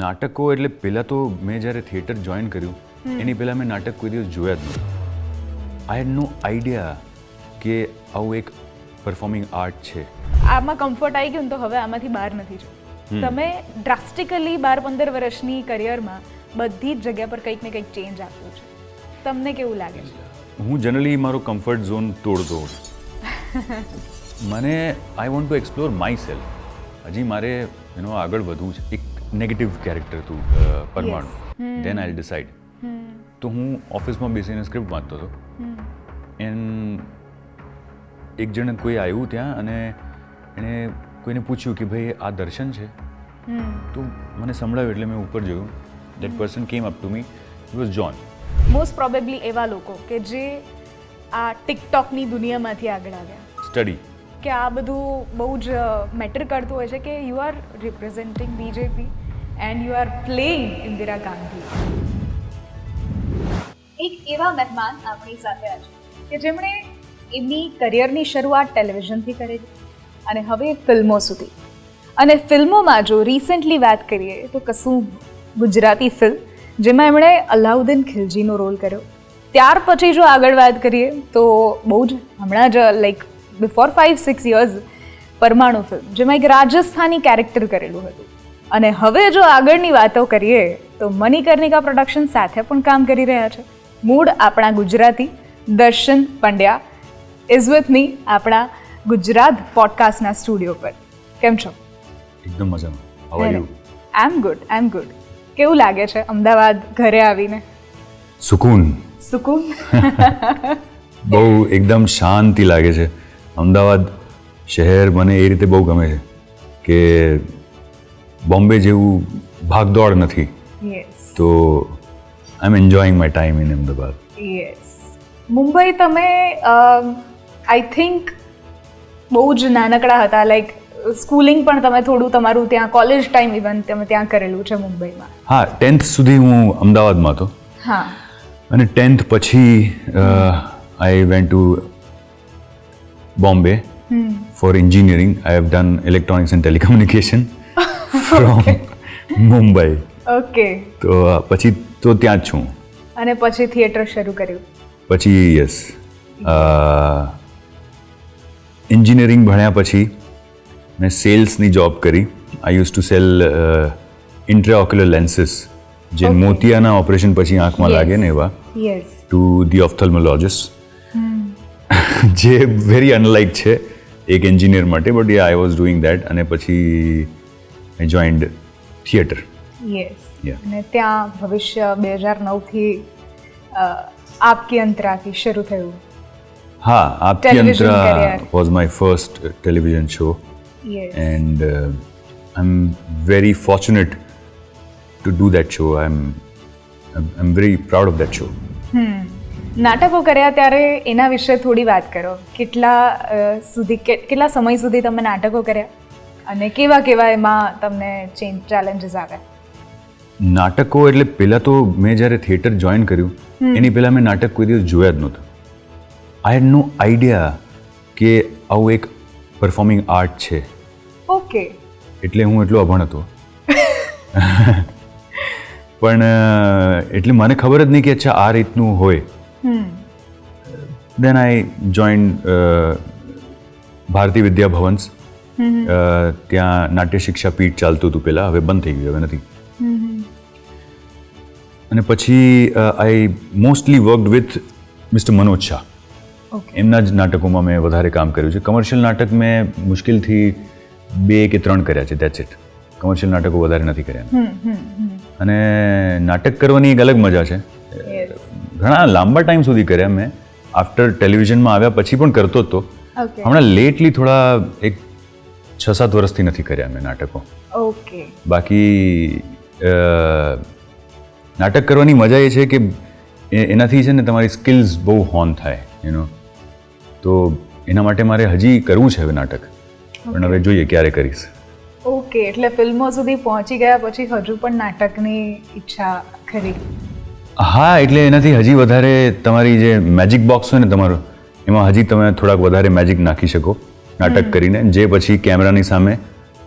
નાટકો એટલે પહેલાં તો મેં જ્યારે થિયેટર જોઈન કર્યું એની પહેલાં મેં નાટક કોઈ દિવસ જોયા જ નહોતું. આઈ હેડ નો આઈડિયા કે આવું એક પરફોર્મિંગ આર્ટ છે. આમાં કમ્ફર્ટ આવી ગયું તો હવે આમાંથી બહાર નથી જવું. તમે ડ્રાસ્ટિકલી બાર પંદર વર્ષની કરિયરમાં બધી જ જગ્યા પર કંઈક ને કંઈક ચેન્જ આપ્યું છે. તમને કેવું લાગે છે? હું જનરલી મારો કમ્ફર્ટ ઝોન તોડતો મને I want to explore myself હજી મારે એનો આગળ વધવું છે. એક નેગેટિવ કેરેક્ટર હતું પરમાણુ. દેન આઈ ડિસાઇડ તો હું ઓફિસમાં બેસીને સ્ક્રિપ્ટ વાંચતો હતો. એન એક જણ કોઈ આવ્યું ત્યાં અને એણે કોઈને પૂછ્યું કે ભાઈ આ દર્શન છે? તો મને સંભળાવ્યું એટલે મેં ઉપર જોયું. That person came up to me was John most probably એવા લોકો કે જે આ ટિકટોકની દુનિયામાંથી આગળ આવ્યા. સ્ટડી કે આ બધું બહુ જ મેટર કરતું હોય છે કે you are representing BJP and you are playing Indira Gandhi એક એવા મહેમાન આપણી સાથે આજે કે જેમણે એમની કરિયરની શરૂઆત ટેલિવિઝનથી કરેલી અને હવે ફિલ્મો સુધી. અને ફિલ્મોમાં જો રિસેન્ટલી વાત કરીએ તો કશું ગુજરાતી ફિલ્મ જેમાં એમણે અલાઉદ્દીન ખિલજીનો રોલ કર્યો. ત્યાર પછી જો આગળ વાત કરીએ તો બહુ જ હમણાં જ like before five six years Parmanu film જેમાં એક રાજસ્થાની કેરેક્ટર કરેલું હતું. અને હવે જો આગળની વાતો કરીએ તો મણિકર્ણિકા પ્રોડક્શન સાથે પણ કામ કરી રહ્યા છે. મૂળ આપણા ગુજરાતી દર્શન પંડ્યા ઇઝ વિથ મી આપણા ગુજરાત પોડકાસ્ટના સ્ટુડિયો પર. કેમ છો? એકદમ મજામાં. How are you I am good I am good કેવું લાગે છે અમદાવાદ ઘરે આવીને? સુકૂન. સુકૂન? બહુ એકદમ શાંતિ લાગે છે. અમદાવાદ શહેર મને એ રીતે બહુ ગમે છે કે બોમ્બે જેવું ભાગદોડ નથી. તો I am enjoying my time in Ahmedabad yes Mumbai તમે આઈ થિંક બહુ જ નાનકડા હતા. લાઈક સ્કૂલિંગ પણ તમે થોડું તમારું ત્યાં કોલેજ ટાઈમ ઇવન તમે ત્યાં કરેલું છે મુંબઈમાં. હા ટેન્થ સુધી હું અમદાવાદમાં હતો. હા. અને ટેન્થ પછી I went to Bombay for engineering I have done electronics and telecommunication from Mumbai okay તો પછી તો ત્યાં જ છું. અને પછી થિયેટર શરૂ કર્યું? પછી યસ. એન્જિનિયરિંગ ભણ્યા પછી મેં સેલ્સની જોબ કરી. I use to sell intraocular lenses જે મોતિયાના ઓપરેશન પછી આંખમાં લાગે ને એવા ટુ ધી ઓફથલ્મોલોજિસ્ટ જે વેરી અનલાઇક છે એક એન્જિનિયર માટે but I was doing that અને પછી આઈ જોઈન્ડ થિયેટર યસ. અને ત્યાં ભવિષ્ય બે હજાર નવથી આપકી અંતરાથી શરૂ થયું. હા Aapki Antara. Was my first television show and I am very fortunate to do that show I am I am very proud of that show નાટકો કર્યા ત્યારે એના વિશે થોડી વાત કરો. કેટલા સુધી કેટલા સમય સુધી તમે નાટકો કર્યા? અને કેવા કેવા એમાં તમને ચેન્જ ચેલેન્જીસ આવ્યા નાટકો એટલે પહેલાં તો મેં જ્યારે થિયેટર જોઈન કર્યું એની પહેલાં મેં નાટક કોઈ દિવસ જોયા જ નહોતું. આઈ હેડ નો આઈડિયા કે આવું એક પરફોર્મિંગ આર્ટ છે. ઓકે એટલે હું એટલો અભણ હતો. પણ એટલે મને ખબર જ નહીં કે અચ્છા આ રીતનું હોય. Then I join Bharati Vidya Bhavans. ત્યાં નાટ્ય શિક્ષા પીઠ ચાલતું હતું પહેલાં હવે બંધ થઈ ગયું હવે નથી. અને પછી I mostly worked with mister Manoj Shah એમના જ નાટકોમાં મેં વધારે કામ કર્યું છે. કમર્શિયલ નાટક મેં મુશ્કેલથી બે કે ત્રણ કર્યા છે દેટ્સ ઇટ કમર્શિયલ નાટકો વધારે નથી કર્યા. અને નાટક કરવાની એક અલગ મજા છે. ઘણા લાંબા ટાઈમ સુધી કર્યા મેં. આફ્ટર ટેલિવિઝનમાં આવ્યા પછી પણ કરતો હતો હમણાં લેટલી થોડા એક છ સાત વર્ષથી નથી કર્યા મેં નાટકો. ઓકે. બાકી નાટક કરવાની મજા એ છે કે એનાથી છે ને તમારી સ્કિલ્સ બહુ હોન થાય યુનો તો એના માટે મારે હજી કરવું છે હવે નાટક. પણ હવે જોઈએ ક્યારે કરીશ. ઓકે એટલે ફિલ્મો સુધી પહોંચી ગયા પછી હજુ પણ નાટકની ઈચ્છા ખરી? હા એટલે એનાથી હજી વધારે તમારી જે મેજિક બોક્સ હોય ને તમારું એમાં હજી તમે થોડાક વધારે મેજિક નાખી શકો. નાટક કરીને જે પછી કેમેરાની સામે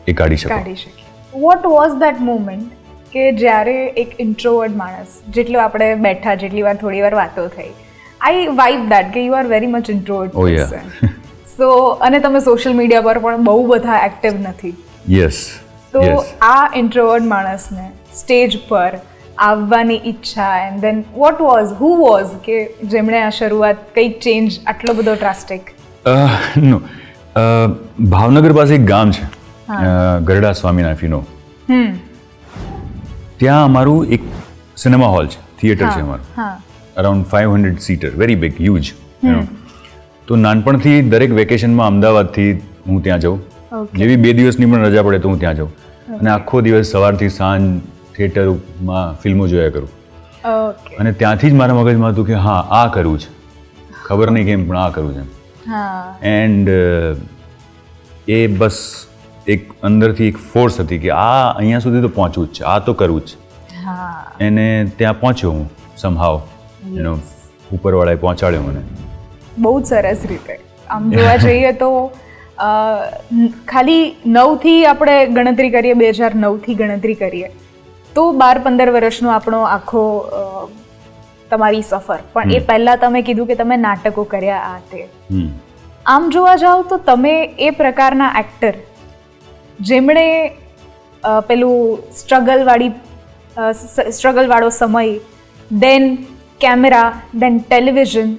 એ કાઢી શકે. કાઢી શકે વોટ વોઝ ધેટ મુમેન્ટ કે જ્યારે એક ઇન્ટ્રોવર્ડ માણસ જેટલો આપણે બેઠા જેટલી વાર થોડી વાર વાતો થઈ આઈ વાઇબ દેટ કે you are very much introvert yeah. So અને તમે સોશિયલ મીડિયા પર પણ બહુ બધા એક્ટિવ નથી. યસ તો આ ઇન્ટ્રોવર્ડ માણસને સ્ટેજ પર આવવાની ઈચ્છા and then what was who was કે જેમણે આ શરૂઆત કંઈક ચેન્જ આટલો બધો ડ્રાસ્ટિક નો ભાવનગર પાસે એક ગામ છે. ગરડા સ્વામિનાથ ત્યાં અમારું એક સિનેમા હોલ છે. થિયેટર છે અમારું. Around five hundred seater very big huge તો નાનપણથી દરેક વેકેશનમાં અમદાવાદથી હું ત્યાં જાઉં. જેવી બે દિવસની પણ રજા પડે તો હું ત્યાં જાઉં. અને આખો દિવસ સવારથી સાંજ થિયેટરમાં ફિલ્મો જોયા કરું. અને ત્યાંથી જ મારા મગજમાં હતું કે હા આ કરવું છે. ખબર નહીં કેમ પણ આ કરવું છે એન્ડ એ બસ એક અંદરથી એક ફોર્સ હતી કે આ અહીંયા સુધી તો પહોંચવું જ છે આ તો કરવું જ છે. હા. એને ત્યાં પહોંચ્યો હું સમહાવ એનો ઉપરવાળાએ પહોંચાડ્યો મને. બહુ જ સરસ રીતે. આમ જોવા જઈએ તો ખાલી નવથી આપણે ગણતરી કરીએ બે હજાર નવથી ગણતરી કરીએ તો બાર પંદર વર્ષનો આપણો આખો તમારી સફર. પણ એ પહેલાં તમે કીધું કે તમે નાટકો કર્યા આ તે. આમ જોવા જાઓ તો તમે એ પ્રકારના એક્ટર જેમણે પેલું સ્ટ્રગલવાળી સ્ટ્રગલવાળો સમય then camera then television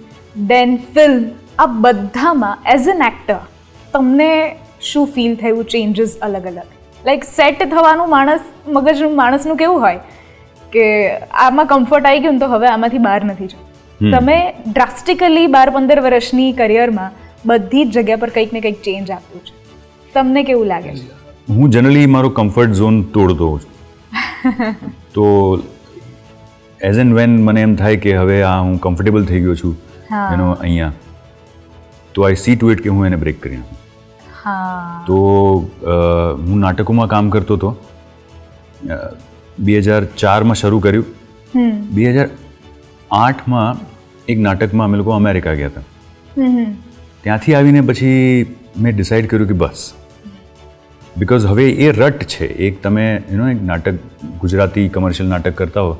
then film આ બધામાં એઝ એન એક્ટર તમને શું ફીલ થયું ચેન્જીસ અલગ અલગ લાઈક સેટ થવાનું માણસ મગજનું માણસનું કેવું હોય? કે આમાં કમ્ફર્ટ આવી ગયું તો હવે આમાંથી બહાર નથી જવું. તમે ડ્રાસ્ટિકલી બાર પંદર વર્ષની કરિયરમાં બધી જ જગ્યા પર કંઈક ને કંઈક ચેન્જ આપ્યું છે. તમને કેવું લાગે છે? હું જનરલી મારો કમ્ફર્ટ ઝોન તોડતો છું. તો એઝ એન્ડ વેન મને એમ થાય કે હવે આ હું કમ્ફર્ટેબલ થઈ ગયો છું એનો અહીંયા તો આઈ સી ટુ ઇટ કે હું એને બ્રેક કરી નાખું. તો હું નાટકોમાં કામ કરતો હતો. બે હજાર ચારમાં શરૂ કર્યું. બે હજાર આઠમાં એક નાટકમાં અમે લોકો અમેરિકા ગયા હતા. ત્યાંથી આવીને પછી મેં ડિસાઈડ કર્યું કે બસ. બિકોઝ હવે એ રટ છે. એક તમે યુનો એક નાટક ગુજરાતી કમર્શિયલ નાટક કરતા હો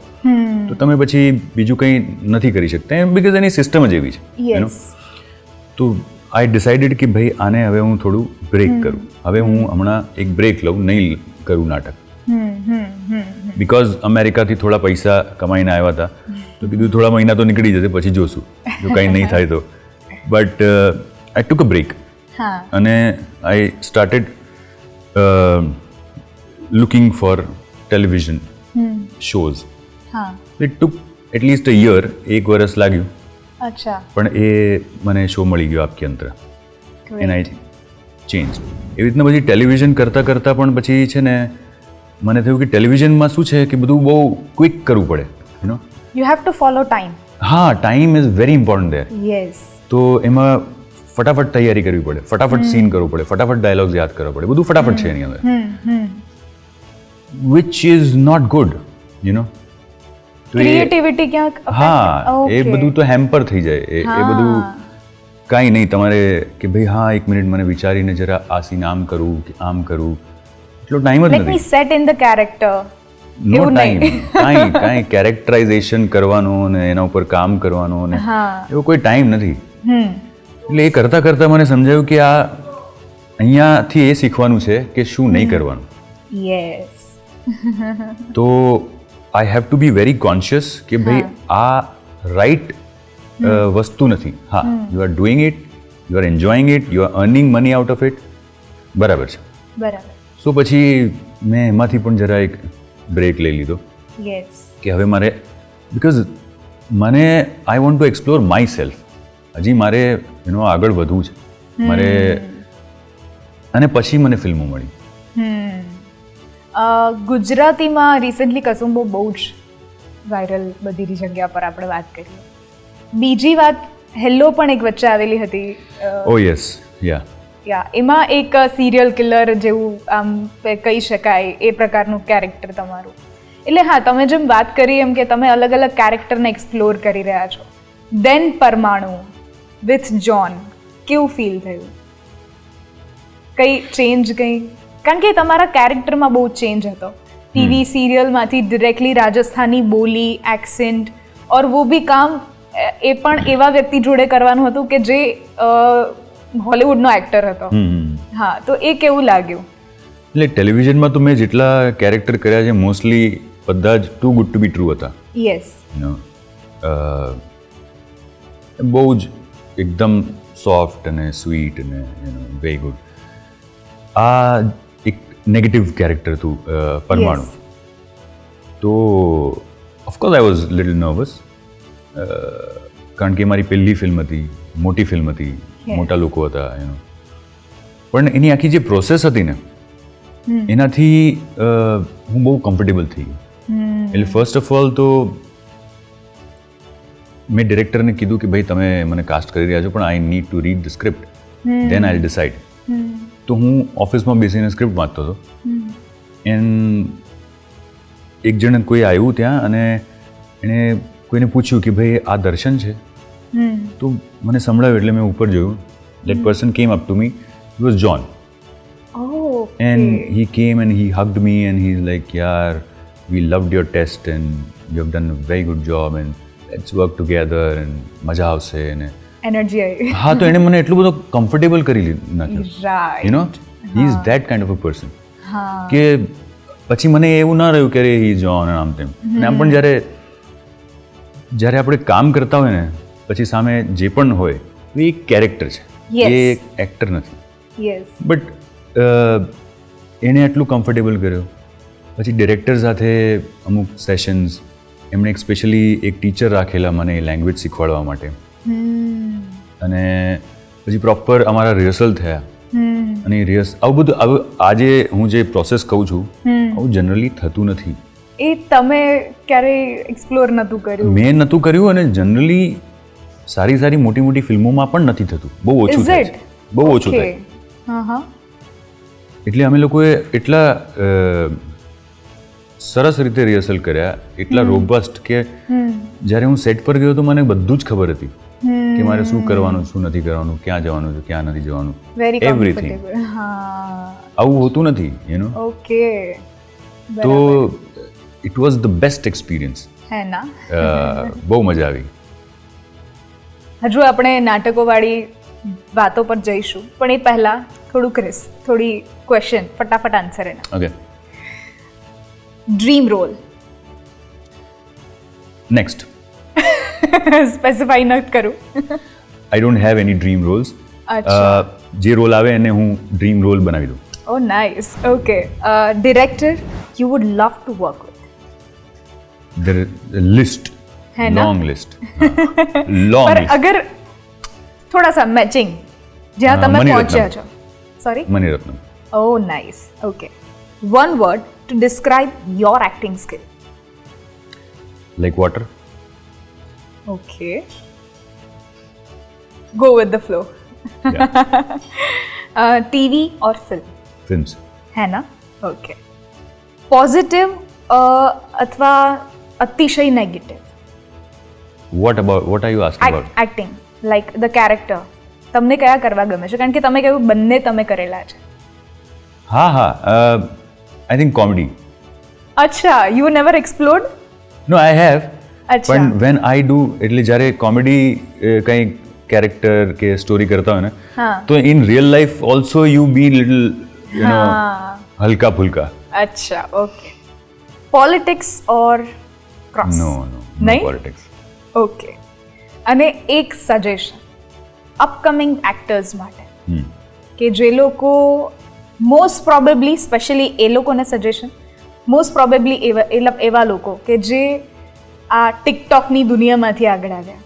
તો તમે પછી બીજું કંઈ નથી કરી શકતા. એમ બિકોઝ એની સિસ્ટમ જ એવી છે તો આઈ ડિસાઇડેડ કે ભાઈ આને હવે હું થોડું બ્રેક કરું. હવે હું હમણાં એક બ્રેક લઉં નહીં કરું નાટક. બિકોઝ અમેરિકાથી થોડા પૈસા કમાઈને આવ્યા હતા તો કીધું થોડા મહિના તો નીકળી જશે પછી જોશું. જો કંઈ નહીં થાય તો. But I took a break અને I started looking for television shows it took at least a year એક વર્ષ લાગ્યું. અચ્છા. પણ એ મને શો મળી ગયો આપકી અંતર. એન્ડ આઈ ચેન્જ એવી રીતના પછી ટેલિવિઝન કરતાં કરતાં પણ પછી છે ને મને થયું કે ટેલિવિઝનમાં શું છે કે બધું બહુ ક્વિક કરવું પડે you know you have to follow time હા time is very important there yes તો એમાં ફટાફટ તૈયારી કરવી પડે ફટાફટ સીન કરવું પડે ફટાફટ ડાયલોગ્સ યાદ કરવા પડે બધું ફટાફટ છે એની અંદર. Which is not good you know creativity ક્યાંક હા એ બધું તો હેમ્પર થઈ જાય. એ એ બધું કાંઈ નહીં તમારે કે ભાઈ હા એક મિનિટ મને વિચારીને જરા આ સીન આમ કરું કે આમ કરું. એટલો ટાઈમ જ લેટ મી નથી set in the character no time. કાંઈ કાંઈ કેરેક્ટરાઇઝેશન કરવાનું અને એના ઉપર કામ કરવાનું અને એવો કોઈ ટાઈમ નથી. એટલે એ કરતાં કરતાં મને સમજાયું કે આ અહીંયાથી એ શીખવાનું છે કે શું નહીં કરવાનું. યસ તો I have to be very conscious કે ભાઈ આ રાઈટ વસ્તુ નથી. હા you are doing it you are enjoying it you are earning money out of it બરાબર છે. બરાબર. સો પછી મેં એમાંથી પણ જરા એક બ્રેક લઈ લીધો. યસ કે હવે મારે બિકોઝ મને I want to explore myself હજી મારે એનો આગળ વધવું છે. મારે અને પછી મને ફિલ્મો મળી. ગુજરાતીમાં રિસેન્ટલી કસુંબો બહુ જ વાયરલ બધી જગ્યા પર આપણે વાત કરીએ. બીજી વાત હેલ્લો પણ એક વચ્ચે આવેલી હતી ઓ યસ યા યા એમાં એક સિરિયલ કિલર જેવું આમ કહી શકાય એ પ્રકારનું કેરેક્ટર તમારું. એટલે હા તમે જેમ વાત કરી એમ કે તમે અલગ અલગ કેરેક્ટરને એક્સપ્લોર કરી રહ્યા છો. દેન પરમાણુ વિથ જોન કેવું ફીલ થયું? કંઈ ચેન્જ કંઈ? કારણ કે તમારા કેરેક્ટરમાં બહુ ચેન્જ હતો. ટીવી સિરિયલમાંથી ડિરેક્ટલી રાજસ્થાની બોલી એક્સેન્ટ ઓર વો બી કામ એ પણ એવા વ્યક્તિ જોડે કરવાનું હતું કે જે હોલિવૂડનો એક્ટર હતો. હા તો એ કેવું લાગ્યું? એટલે ટેલિવિઝનમાં તો મેં જેટલા કેરેક્ટર કર્યા છે મોસ્ટલી બધા જ too good to be true હતા. યસ બહુ જ એકદમ સોફ્ટ અને સ્વીટ અને વેરી ગુડ આ એક નેગેટિવ કેરેક્ટર હતું પરમાણુ. તો of course I was little nervous કારણ કે મારી પહેલી ફિલ્મ હતી મોટી ફિલ્મ હતી. મોટા લોકો હતા એનો પણ એની આખી જે પ્રોસેસ હતી ને એનાથી હું બહુ કમ્ફર્ટેબલ થઈ ગયો. એટલે ફર્સ્ટ ઓફ ઓલ તો મેં ડિરેક્ટરને કીધું કે ભાઈ તમે મને કાસ્ટ કરી રહ્યા છો પણ I need to read the script then I decide તો હું ઓફિસમાં બેસીને સ્ક્રિપ્ટ વાંચતો હતો. એન એક જણ કોઈ આવ્યું ત્યાં અને એણે કોઈને પૂછ્યું કે ભાઈ આ દર્શન છે? તો મને સંભળાયું એટલે મેં ઉપર જોયું. That person came up to me it was John and he came and he hugged me and he like, Yaar, we loved your test and you have done a very good job and let's work together મજા આવશે અને energy આવી હા તો એણે મને એટલું બધું કમ્ફર્ટેબલ કરી નાખ્યું you know he is that kind of a person કે પછી મને એવું ના રહ્યું કે હી જોન આમ તેમ અને આમ પણ જ્યારે જ્યારે આપણે કામ કરતા હોય ને પછી સામે જે પણ હોય એ એક કેરેક્ટર છે. એ એક એક્ટર નથી. બટ એણે એટલું કમ્ફર્ટેબલ કર્યું. પછી ડિરેક્ટર સાથે અમુક સેશન્સ એમણે એક સ્પેશિયલી એક ટીચર રાખેલા મને લેંગ્વેજ શીખવાડવા માટે. અને પછી પ્રોપર અમારા રિહર્સલ થયા. અને રિહર્સ આવું બધું આવું આજે હું જે પ્રોસેસ કહું છું આવું જનરલી થતું નથી. એ તમે ક્યારેય એક્સપ્લોર નહોતું કર્યું? મેં નહોતું કર્યું અને જનરલી સારી સારી મોટી મોટી ફિલ્મોમાં પણ નથી થતું. બહુ ઓછું થાય છે. બહુ ઓછું થાય. હા હા. એટલે અમે લોકોએ એટલા અ, સરસ રીતે રિહર્સલ કર્યા એટલા રોબસ્ટ કે જ્યારે હું સેટ પર ગયો તો મને બધું જ ખબર હતી કે મારે શું કરવાનું શું નથી કરવાનું ક્યાં જવાનું છે ક્યાં નથી જવાનું. વેરી એવરીથિંગ કમ્ફર્ટેબલ હા. આવું હોતું નથી યુ નો ઓકે તો it was the best experience હે ના. બહુ મજા આવી. હજુ આપણે નાટકોવાળી વાતો પર જઈશું પણ એ પહેલાં થોડું ક્રિસ થોડી ક્વેશ્ચન ફટાફટ આન્સર એના. Okay dream role next specify ન કરું I don't have any dream roles જે રોલ આવે એને હું ડ્રીમ રોલ બનાવી દઉં. ઓ nice okay director you would love to work with list है ना? लॉन्ग लिस्ट लॉन्ग पर लिस्ट अगर थोड़ा सा मैचिंग જ્યાં હા, તમે મણિરત્નમ. પહોંચ્યા છો sorry Maniratnam oh nice okay one word to describe your acting skill like water okay go with the flow yeah. TV or film films है ना ओके पॉजिटिव અથવા અતિશય negative what about what are you asking about acting like the character તમને કયા કરવા ગમે છે? કારણ કે તમે કહ્યું બંને તમે કરેલા છે. હા હા આઈ થિંક કોમેડી અચ્છા you never explored no I have પણ વેન આઈ ડુ એટલે જ્યારે કોમેડી કંઈ કેરેક્ટર કે સ્ટોરી કરતા હોય ને તો in real life also you be little you know હલકા ફુલકા અચ્છા okay politics or cross no no નહીં? પોલિટિક્સ ઓકે અને એક સજેશન અપકમિંગ એક્ટર્સ માટે. કે જે લોકો મોસ્ટ પ્રોબેબલી સ્પેશિયલી એ લોકોને સજેશન મોસ્ટ પ્રોબેબલી એવા એવા લોકો કે જે આ ટિકટોકની દુનિયામાંથી આગળ આવ્યા.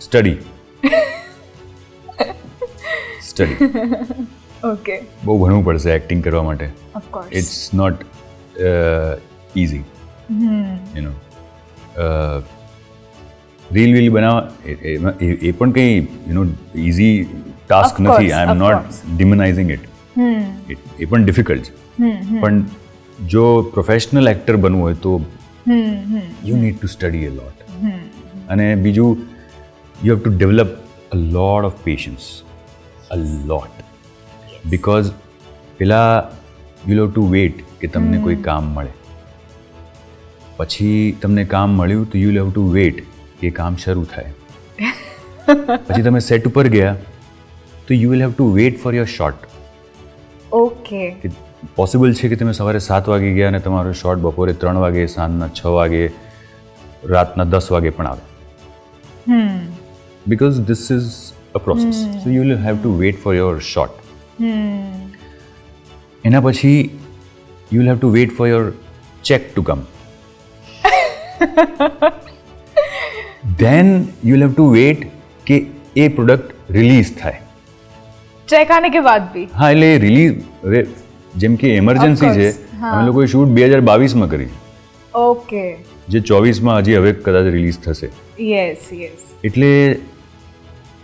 સ્ટડી સ્ટડી ઓકે બહુ ભણવું પડશે એક્ટિંગ કરવા માટે. Of course it's not easy you know reel wheel બનાવવા એ- પણ કંઈ યુ નો ઇઝી ટાસ્ક નથી. આઈ એમ નોટ. ડિમનાઇઝિંગ ઇટ એ પણ ડિફિકલ્ટ છે. પણ જો પ્રોફેશનલ એક્ટર બનવું હોય તો you need to study a lot અને બીજું you have to develop a lot of patience a lot because પેલા યુ હેવ ટુ વેટ કે તમને કોઈ કામ મળે. પછી તમને કામ મળ્યું તો યુ હેવ ટુ વેટ કે કામ શરૂ થાય. પછી તમે સેટ ઉપર ગયા તો you will have to wait for your shot okay possible છે કે તમે સવારે સાત વાગે ગયા અને તમારો શોટ બપોરે ત્રણ વાગે સાંજના છ વાગે રાતના દસ વાગે પણ આવે. Because this is a process so you will have to wait for your shot એના પછી you will have to wait for your check to come. then you will have to wait કે એ પ્રોડક્ટ રિલીઝ થાય check આને કે બાદ ભી હા એટલે રિલીઝ જેમ કે એમરજન્સી છે course, હા. અમે લોકોએ શૂટ બે હજાર બાવીસમાં કરી ઓકે જે ચોવીસમાં હજી હવે કદાચ રિલીઝ થશે યસ યસ એટલે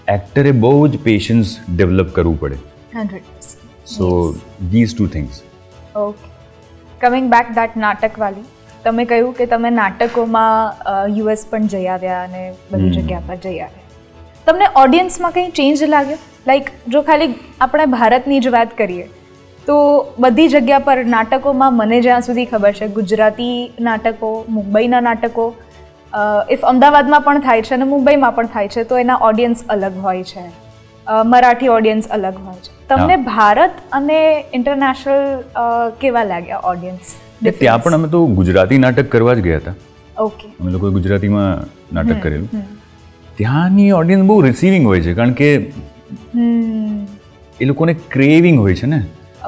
એક્ટરે બહુ જ પેશન્સ ડેવલપ કરવું પડે hundred so these two things okay coming back that નાટકવાલી તમે કહ્યું કે તમે નાટકોમાં યુએસ પણ જઈ આવ્યા અને બધી જગ્યા પર જઈ આવ્યા. તમને ઓડિયન્સમાં કંઈ ચેન્જ લાગ્યો? લાઈક જો ખાલી આપણે ભારતની જ વાત કરીએ તો બધી જગ્યા પર નાટકોમાં મને જ્યાં સુધી ખબર છે ગુજરાતી નાટકો મુંબઈના નાટકો ઇફ અમદાવાદમાં પણ થાય છે અને મુંબઈમાં પણ થાય છે તો એના ઓડિયન્સ અલગ હોય છે. મરાઠી ઓડિયન્સ અલગ હોય છે. તમને ભારત અને ઇન્ટરનેશનલ કેવા લાગ્યા ઓડિયન્સ ત્યાં પણ અમે તો ગુજરાતી નાટક કરવા જ ગયા હતા. ઓકે અમે લોકોએ ગુજરાતીમાં નાટક કરેલું. ત્યાંની ઓડિયન્સ બહુ રિસીવિંગ હોય છે કારણ કે એ લોકોને ક્રેવિંગ હોય છે ને.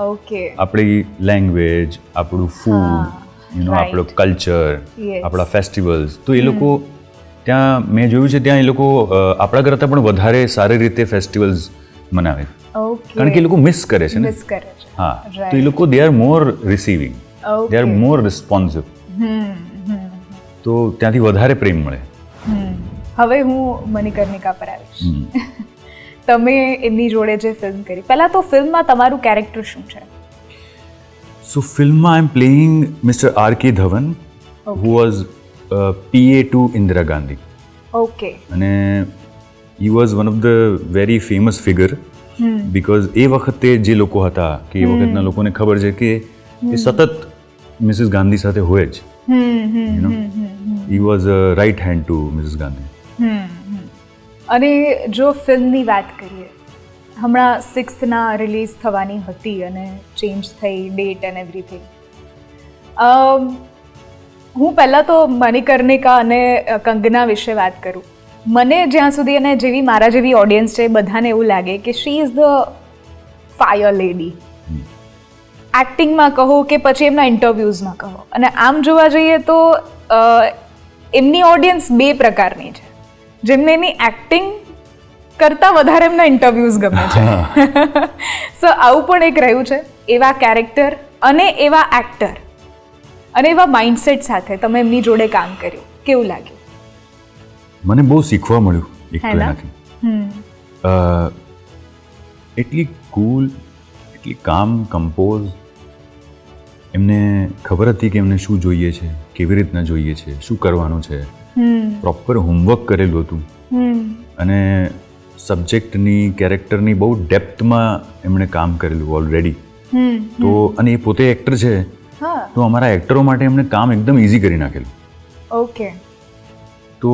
ઓકે આપણી લેંગ્વેજ આપણું ફૂડ યુ નો આપણો કલ્ચર આપણા ફેસ્ટિવલ્સ તો એ લોકો ત્યાં મેં જોયું છે ત્યાં એ લોકો આપણા કરતાં પણ વધારે સારી રીતે ફેસ્ટિવલ્સ મનાવે. કારણ કે એ લોકો મિસ કરે છે ને. મિસ કરે છે. હા. તો એ લોકો they are more receiving they are more responsive તો ત્યાંથી વધારે પ્રેમ મળે. હવે હું મણિકર્ણિકા પર આવીશ. તમે એમની જોડે જે ફિલ્મ કરી પહેલા તો ફિલ્મમાં તમારું કેરેક્ટર શું છે? સો ફિલ્મમાં I am playing mister R K Dhawan who was PA to Indira Gandhi okay અને he was one of the very famous figure because એ વખતે જે લોકો હતા કે એ વખતના લોકોને ખબર છે કે એ સતત મિસિસ ગાંધી સાથે હોય જ. You know he was right hand to Mrs Gandhi. અને જો ફિલ્મની વાત કરીએ હમણાં સિક્સ્થના રિલીઝ થવાની હતી અને ચેન્જ થઈ ડેટ એન્ડ એવરીથિંગ હું પહેલાં તો મણિકર્ણિકા અને કંગના વિશે વાત કરું. મને જ્યાં સુધી અને જેવી મારા જેવી ઓડિયન્સ છે બધાને એવું લાગે કે she is the fire lady એક્ટિંગમાં કહો કે પછી એમના ઇન્ટરવ્યૂઝમાં કહો. અને આમ જોવા જઈએ તો એમની ઓડિયન્સ બે પ્રકારની છે. જેમને એની એક્ટિંગ કરતાં વધારે એમના ઇન્ટરવ્યૂઝ ગમે છે. સો આવું પણ એક રહ્યું છે. એવા કેરેક્ટર અને એવા એક્ટર અને એવા માઇન્ડસેટ સાથે તમે એમની જોડે કામ કર્યું. કેવું લાગ્યું? મને બહુ શીખવા મળ્યું એક તો એનાથી એટલી કૂલ એટલી કામ કમ્પોઝ એમને ખબર હતી કે એમને શું જોઈએ છે કેવી રીતના જોઈએ છે શું કરવાનું છે? પ્રોપર હોમવર્ક કરેલું હતું. અને સબ્જેક્ટની કેરેક્ટરની બહુ ડેપ્થમાં એમણે કામ કરેલું ઓલરેડી તો અને એ પોતે એક્ટર છે તો અમારા એક્ટરો માટે એમણે કામ એકદમ ઇઝી કરી નાખેલું. ઓકે તો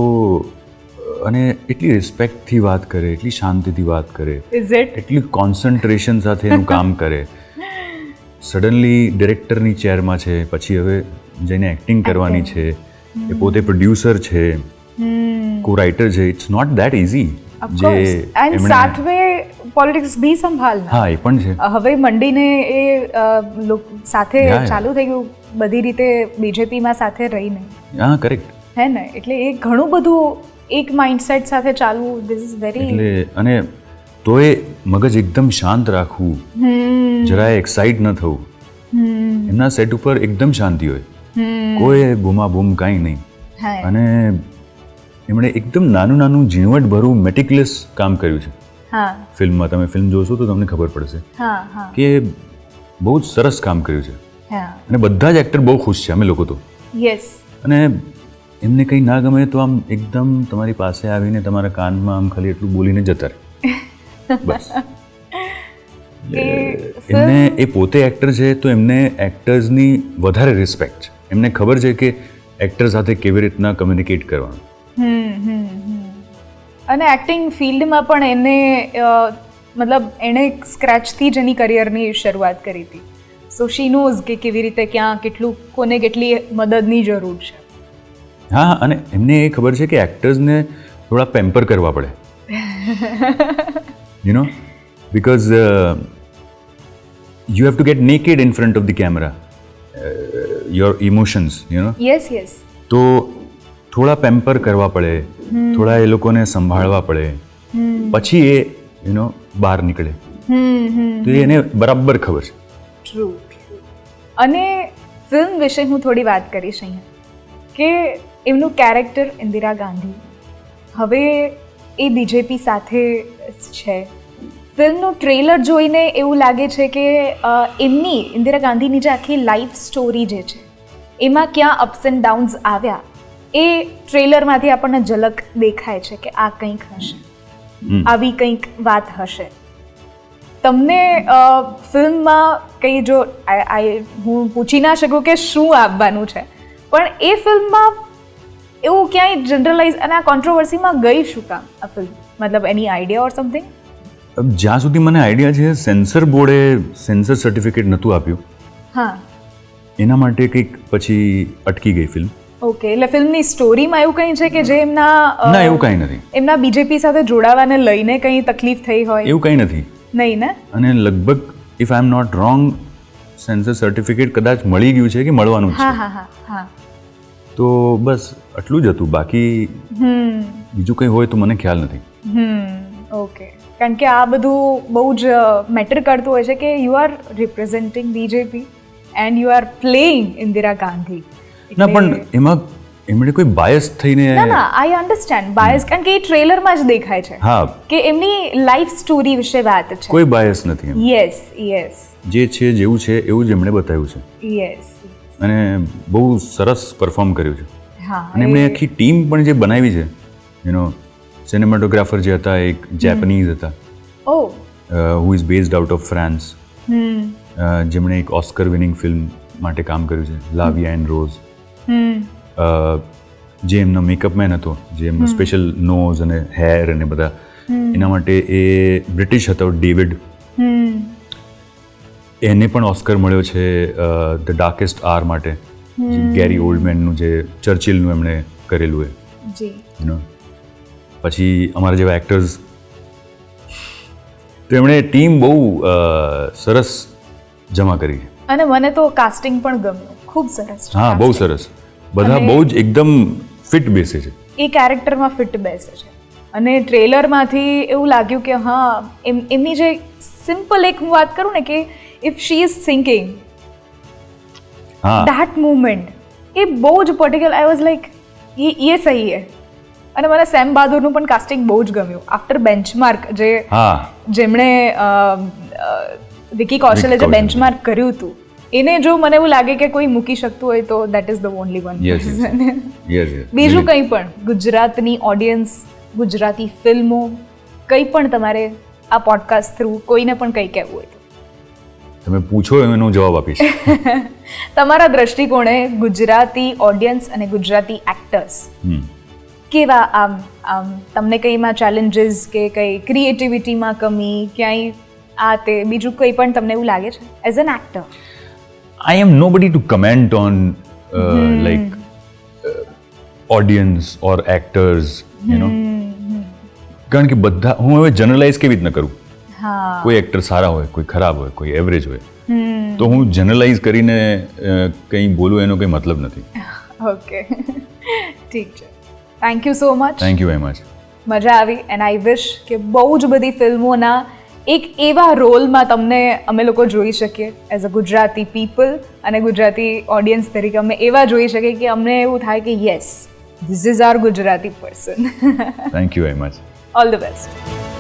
અને એટલી રિસ્પેક્ટથી વાત કરે એટલી શાંતિથી વાત કરે એટલી કોન્સન્ટ્રેશન સાથે એનું કામ કરે. સડનલી ડિરેક્ટરની ચેરમાં છે પછી હવે જઈને એક્ટિંગ કરવાની છે એ પોતે પ્રોડ્યુસર છે કો રાઇટર છે ઇટ્સ નોટ ધેટ ઇઝી જે એન્ડ સાથવે પોલિટિક્સ બી સંભાળના હા એ પણ છે. હવે મંડીને એ સાથે ચાલુ થઈ ગયું બધી રીતે બીજેપીમાં સાથે રહીને. હા કરેક્ટ હે ને? એટલે એ ઘણું બધું એક માઇન્ડસેટ સાથે ચાલવું ધીસ ઇઝ વેરી એટલે અને તોય મગજ એકદમ શાંત રાખવું. જરાય એક્સાઇટ ન થવું. એમના સેટ ઉપર એકદમ શાંતિ હોય. કોઈ બૂમા બૂમ કાંઈ નહીં. અને એમણે એકદમ નાનું નાનું ઝીણવટભરું મેટિક્યુલસ કામ કર્યું છે. ફિલ્મમાં તમે ફિલ્મ જોશો તો તમને ખબર પડશે કે બહુ જ સરસ કામ કર્યું છે. અને બધા જ એક્ટર બહુ ખુશ છે અમે લોકો તો. યસ અને એમને કંઈ ના ગમે તો આમ એકદમ તમારી પાસે આવીને તમારા કાનમાં આમ ખાલી એટલું બોલીને જતા રહે. બસ. એમને એ પોતે એક્ટર છે તો એમને એક્ટર્સની વધારે રિસ્પેક્ટ છે. એમને ખબર છે કે એક્ટર સાથે કેવી રીતના કમ્યુનિકેટ કરવાનું. હમ અને એક્ટિંગ ફિલ્ડમાં પણ એને મતલબ એણે સ્ક્રેચથી જ એની કરિયરની શરૂઆત કરી હતી. સો શી નોઝ કે કેવી રીતે ક્યાં કેટલું કોને કેટલી મદદની જરૂર છે. હા, અને એમને એ ખબર છે કે એક્ટર્સને થોડા પેમ્પર કરવા પડે. You know you you to to get naked in front of the camera your emotions you know. Yes yes તો થોડા પેમ્પર કરવા પડે થોડા એ લોકોને સંભાળવા પડે પછી એ યુ નો બહાર નીકળે તો એને બરાબર ખબર છે ટ્રુ અને ફિલ્મ વિશે હું થોડી વાત કરીશ અહીંયા કે એમનું કેરેક્ટર ઇન્દિરા ગાંધી હવે એ બીજેપી સાથે છે. ફિલ્મનું ટ્રેલર જોઈને એવું લાગે છે કે એમની ઇન્દિરા ગાંધીની જે આખી લાઈફ સ્ટોરી જે છે એમાં ક્યાં અપ્સ એન્ડ ડાઉન્સ આવ્યા એ ટ્રેલરમાંથી આપણને ઝલક દેખાય છે કે આ કંઈક હશે. આવી કંઈક વાત હશે. તમને ફિલ્મમાં કંઈ જો હું પૂછી ના શકું કે શું આવવાનું છે પણ એ ફિલ્મમાં એવું ક્યાંય જનરલાઇઝ અને આ કોન્ટ્રોવર્સીમાં ગઈ શું કામ? આ ફિલ્મ મતલબ એની આઈડિયા ઓર સમથિંગ જ્યાં સુધી મને આઈડિયા છે સેન્સર બોર્ડે સેન્સર સર્ટિફિકેટ નહોતું આપ્યું. હા. એના માટે કંઈક પછી અટકી ગઈ ફિલ્મ ઓકે એટલે ફિલ્મની સ્ટોરીમાં એવું કંઈ છે કે જે એમના ના એવું કંઈ નથી. એમના બીજેપી સાથે જોડાવાને લઈને કંઈ તકલીફ થઈ હોય? એવું કંઈ નથી. નહીં ને? અને લગભગ if I am not wrong censor certificate કદાચ મળી ગયું છે કે મળવાનું છે. હા હા હા. તો બસ આટલું જ હતું. બાકી બીજું કંઈ હોય તો મને ખ્યાલ નથી. હમ ઓકે કારણ કે આ બધું બહુ જ મેટર કરતું હોય છે કે you are representing BJP and you are playing Indira Gandhi ના પણ એમાં એમણે કોઈ બાયસ થઈને ના ના આઈ અન્ડરસ્ટેન્ડ બાયસ કારણ કે એ ટ્રેલરમાં જ દેખાય છે હા. કે એમની લાઈફ સ્ટોરી વિશે વાત છે. કોઈ બાયસ નથી યસ યસ જે છે જેવું છે એવું જ એમણે બતાવ્યું છે. યસ અને બહુ સરસ પરફોર્મ કર્યું છે. અને એમણે આખી ટીમ પણ જે બનાવી છે યુનો સિનેમાટોગ્રાફર જે હતા એક જેપનીઝ હતા. Who is based out of France જેમણે એક ઓસ્કર વિનિંગ ફિલ્મ માટે કામ કર્યું છે લાવિયા એન્ડ રોઝ જે એમનો મેકઅપ મેન હતો જે એમનો સ્પેશિયલ નોઝ અને હેર અને બધા એના માટે એ બ્રિટિશ હતો ડેવિડ એને પણ ઓસ્કર મળ્યો છે ધ ડાર્કેસ્ટ આર માટે. ગેરી ઓલ્ડમેનનું જે ચર્ચિલનું એમણે કરેલું એ. પછી અમારા જેવા એક્ટર્સ તો એમણે ટીમ બહુ સરસ જમા કરી. અને મને તો કાસ્ટિંગ પણ ગમ્યું. ખૂબ સરસ હા બહુ સરસ. બધા બહુ જ એકદમ ફિટ બેસે છે. એ કેરેક્ટરમાં ફિટ બેસે છે. અને ટ્રેલરમાંથી એવું લાગ્યું કે હા એમ એમની જે સિમ્પલ એક હું વાત કરું ને કે if she is sinking that moment એ બહુ જ પર્ટિક્યુલર આઈ વોઝ લાઈક એ એ સહી હે. અને મને સેમ બહાદુરનું પણ કાસ્ટિંગ બહુ જ ગમ્યું. આફ્ટર બેન્ચમાર્ક જે જેમણે વિકી કૌશલે જે બેન્ચમાર્ક કર્યું હતું એને જો મને એવું લાગે કે કોઈ મૂકી શકતું હોય તો that is the only one બીજું કંઈ પણ ગુજરાતની ઓડિયન્સ ગુજરાતી ફિલ્મો કંઈ પણ તમારે આ પોડકાસ્ટ થ્રુ કોઈને પણ કંઈ કહેવું હોય તમે પૂછો એનો જવાબ આપીશ. તમારા દ્રષ્ટિકોણે ગુજરાતી ઓડિયન્સ અને ગુજરાતી એક્ટર્સ કેવા આમ આમ તમને કંઈમાં ચેલેન્જીસ કે કંઈ ક્રિએટિવિટીમાં કમી ક્યાંય આ તે બીજું કંઈ પણ તમને એવું લાગે છે? As an actor I am nobody to comment on like audience or actors you know કારણ કે બધા હું હવે જનરલાઇઝ કેવી રીતના કરું? કોઈ એક્ટર સારા હોય કોઈ ખરાબ હોય કોઈ એવરેજ હોય તો હું જનરલાઇઝ કરીને કંઈ બોલું એનો કંઈ મતલબ નથી. ઓકે ઠીક છે. Thank you so much thank you very much મજા આવી એન્ડ આઈ વિશ કે બહુ જ બધી ફિલ્મોના એક એવા રોલમાં તમને અમે લોકો જોઈ શકીએ. એઝ અ ગુજરાતી પીપલ અને ગુજરાતી ઓડિયન્સ તરીકે અમે એવા જોઈ શકીએ કે અમને એવું થાય કે yes this is our Gujarati person thank you very much all the best